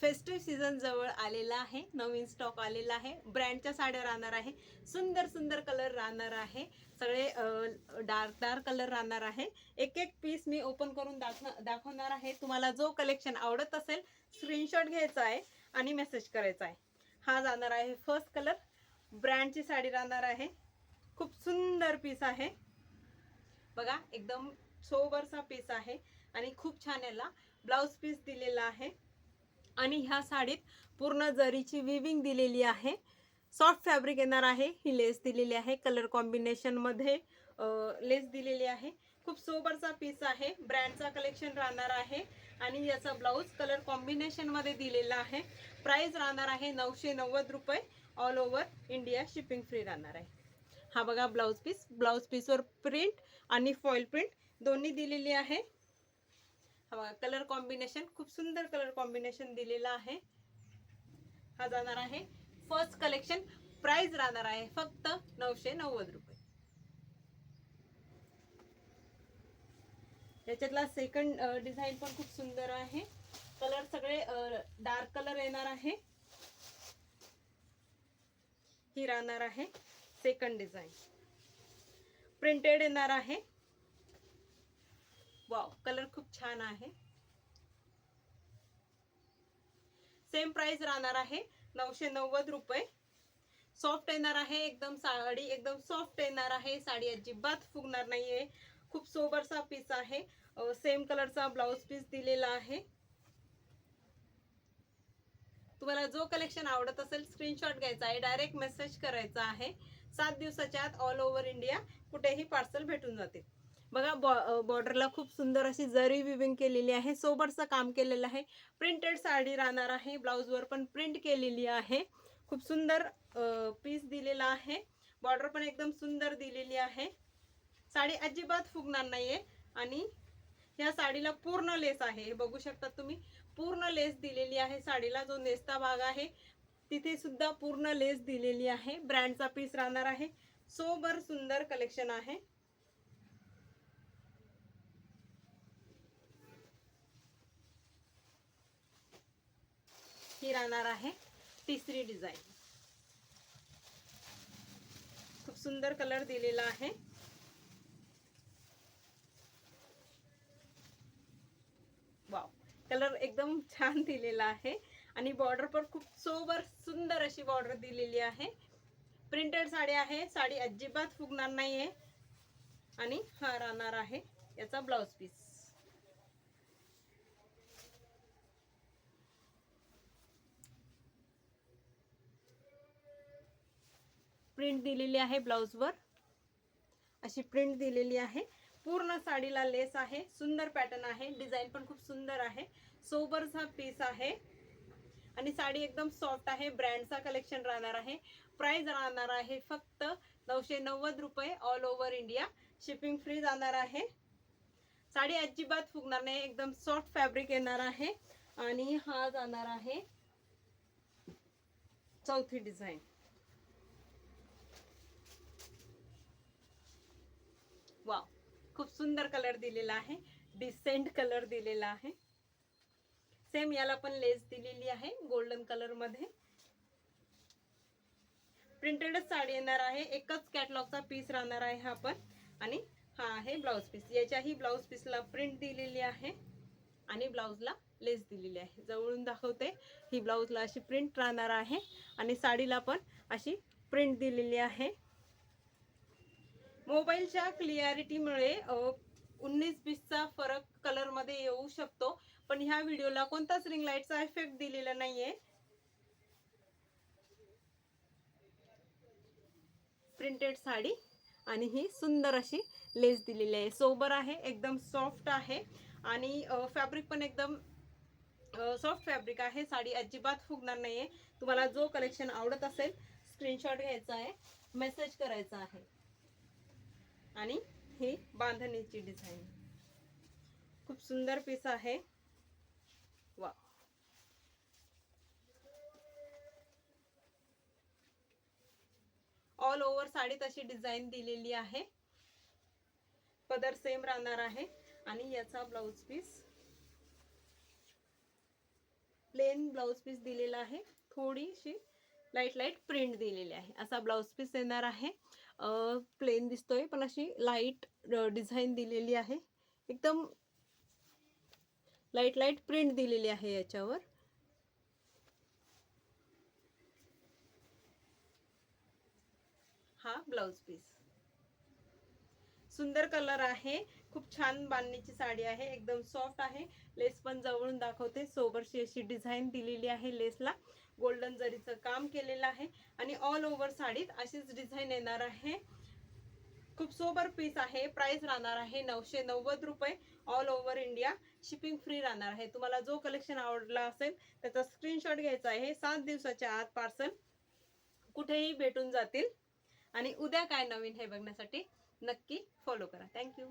Festive season जवळ आलेला आहे. नवीन स्टॉक आलेला आहे. ब्रँडच्या साड्या राहणार आहे. सुंदर सुंदर कलर राहणार आहे. सगळे डार्क डार्क कलर राहणार आहे. एक एक पीस मी ओपन करून दाखव दाखवणार आहे. तुम्हाला जो कलेक्शन आवडत असेल स्क्रीनशॉट घ्यायचा आहे आणि मेसेज करायचा आहे. हा जाणार आहे फर्स्ट कलर ब्रँडची साडी राहणार आहे. खूप सुंदर पीस आहे. बघा एकदम सोबरचा पीस आहे. आणि खूप छान याला ब्लाऊज पीस दिलेला आहे. आणि ह्या साडीत पूर्ण जरीची विविंग दिलेली आहे. सॉफ्ट फॅब्रिक येणार आहे. ही लेस दिलेली आहे. कलर कॉम्बिनेशनमध्ये लेस दिलेली आहे. खूप सोबरचा पीस आहे. ब्रँडचा कलेक्शन राहणार आहे. आणि याचा ब्लाऊज कलर कॉम्बिनेशनमध्ये दिलेला आहे. प्राईस राहणार आहे नऊशे नव्वद रुपये. All over India shipping free राहणार आहे. हा बघा ब्लाऊज पीस ब्लाऊज पीसवर प्रिंट आणि फॉईल प्रिंट दोन्ही दिलेली आहे. हा बघा कलर कॉम्बिनेशन खूप सुंदर कलर कॉम्बिनेशन दिलेलं आहे. हा जाणार आहे. फर्स्ट कलेक्शन प्राइस राहणार आहे फक्त नऊशे नव्वद रुपये. याच्यातला सेकंड डिझाईन पण खूप सुंदर आहे. कलर सगळे डार्क कलर येणार आहे. ही राहणार आहे सेकंड डिझाईन प्रिंटेड येणार आहे. वाव कलर खूप छान आहे. सेम प्राइस राहणार आहे नऊशे नव्वद रुपये. सॉफ्ट येणार आहे एकदम साडी एकदम सॉफ्ट येणार आहे. साडी अजिबात फुगणार नाहीये. खूप सोबरचा पीस आहे. सेम कलरचा ब्लाऊज पीस दिलेला आहे. तुम्हाला जो कलेक्शन आवडत असेल स्क्रीनशॉट घ्यायचा आहे. डायरेक्ट मेसेज करायचा आहे. सात दिवसाच्या आत ऑल ओव्हर इंडिया कुठेही पार्सल भेटून जाते बघा बॉ बॉर्डरला खूप सुंदर अशी जरी विविंग केलेली आहे सोबरचं काम केलेलं आहे. प्रिंटेड साडी राहणार आहे ब्लाऊजवर पण प्रिंट केलेली आहे. खूप सुंदर पीस दिलेला आहे. बॉर्डर पण एकदम सुंदर दिलेली आहे. साडी अजिबात फुगणार नाहीये आणि या साडीला पूर्ण लेस आहे. हे बघू शकता तुम्ही पूर्ण लेस दिलेली आहे. साडीला जो नेसता भाग आहे तिथे सुद्धा पूर्ण लेस दिलेली आहे. ब्रँडचा पीस राहणार आहे. सोबर सुंदर कलेक्शन आहे. ही राहणार आहे तिसरी डिझाईन. खूप सुंदर कलर दिलेला आहे. वाव कलर एकदम छान दिलेला आहे. आणि बॉर्डर पण खूप सोबर सुंदर अशी बॉर्डर दिलेली आहे. प्रिंटेड साडी आहे. साडी अजिबात फुगणार नाहीये. आणि हा राहणार आहे याचा ब्लाउज पीस प्रिंट दिलेली आहे ब्लाऊजवर. अशी प्रिंट दिलेली आहे. पूर्ण साडीला लेस आहे. सुंदर पॅटर्न आहे. डिझाईन पण खूप सुंदर आहे. सोबरचा पीस आहे. आणि साडी एकदम सॉफ्ट आहे. ब्रँडचा कलेक्शन राहणार आहे. प्राइस राहणार आहे फक्त नऊशे नव्वद रुपये all over India. Shipping free जाणार आहे. साडी अजिबात फुगणार नाही. एकदम सॉफ्ट फॅब्रिक येणार आहे. आणि हा जाणार आहे चौथी डिझाईन वाव खूप सुंदर कलर दिलेला आहे. डिसेंट कलर दिलेला आहे. सेम याला पण लेस दिलेली आहे गोल्डन कलरमध्ये प्रिंटेडच साडी येणार आहे. एकच कॅटलॉगचा पीस राहणार आहे हा पण. आणि हा आहे ब्लाऊज पीस याच्याही ब्लाऊज पीसला प्रिंट दिलेली आहे. आणि ब्लाऊजला लेस दिलेली आहे. जवळून दाखवते. ही ब्लाऊजला अशी प्रिंट राहणार आहे. आणि साडीला पण अशी प्रिंट दिलेली आहे. मोबाईलच्या क्लिअरिटीमुळे उन्नीस बीसचा फरक कलरमध्ये येऊ शकतो. पण ह्या व्हिडिओला कोणताच रिंग लाईटचा इफेक्ट दिलेला नाहीये. प्रिंटेड साडी आणि ही सुंदर अशी लेस दिलेली आहे. सोबर आहे एकदम सॉफ्ट आहे. आणि फॅब्रिक पण एकदम सॉफ्ट फॅब्रिक आहे. साडी अजिबात फुगणार नाहीये. तुम्हाला जो कलेक्शन आवडत असेल स्क्रीनशॉट घ्यायचा आहे मेसेज करायचा आहे. आणि ही बांधणीची डिझाईन खूप सुंदर पीस आहे. वा ऑल ओव्हर साडीत अशी डिझाईन दिलेली आहे. पदर सेम राहणार आहे. आणि याचा blouse piece plain blouse piece दिलेला आहे. थोडीशी लाइट लाइट प्रिंट दिलेली आहे. असा ब्लाऊज पीस येणार आहे. प्लेन दिसतोय पण अशी लाइट डिझाईन दिलेली आहे. एकदम लाइट लाइट प्रिंट दिलेली आहे याच्यावर. हा ब्लाऊज पीस सुंदर कलर आहे. खूप छान बांधणीची साडी आहे. एकदम सॉफ्ट आहे. लेस पण जवळून दाखवते. सोबरशी अशी डिझाईन दिलेली आहे लेसला. गोल्डन जरीचं काम केलेलं आहे. आणि ऑल ओव्हर साडीत अशीच डिझाईन येणार आहे. खूप सोबर पीस आहे. प्राइस राहणार आहे नऊशे नव्वद रुपये. All over India shipping free राहणार आहे. तुम्हाला जो कलेक्शन आवडला असेल त्याचा स्क्रीनशॉट घ्यायचा आहे. सात दिवसाच्या आत पार्सल कुठेही भेटून जातील. आणि उद्या काय नवीन हे बघण्यासाठी नक्की फॉलो करा. थँक्यू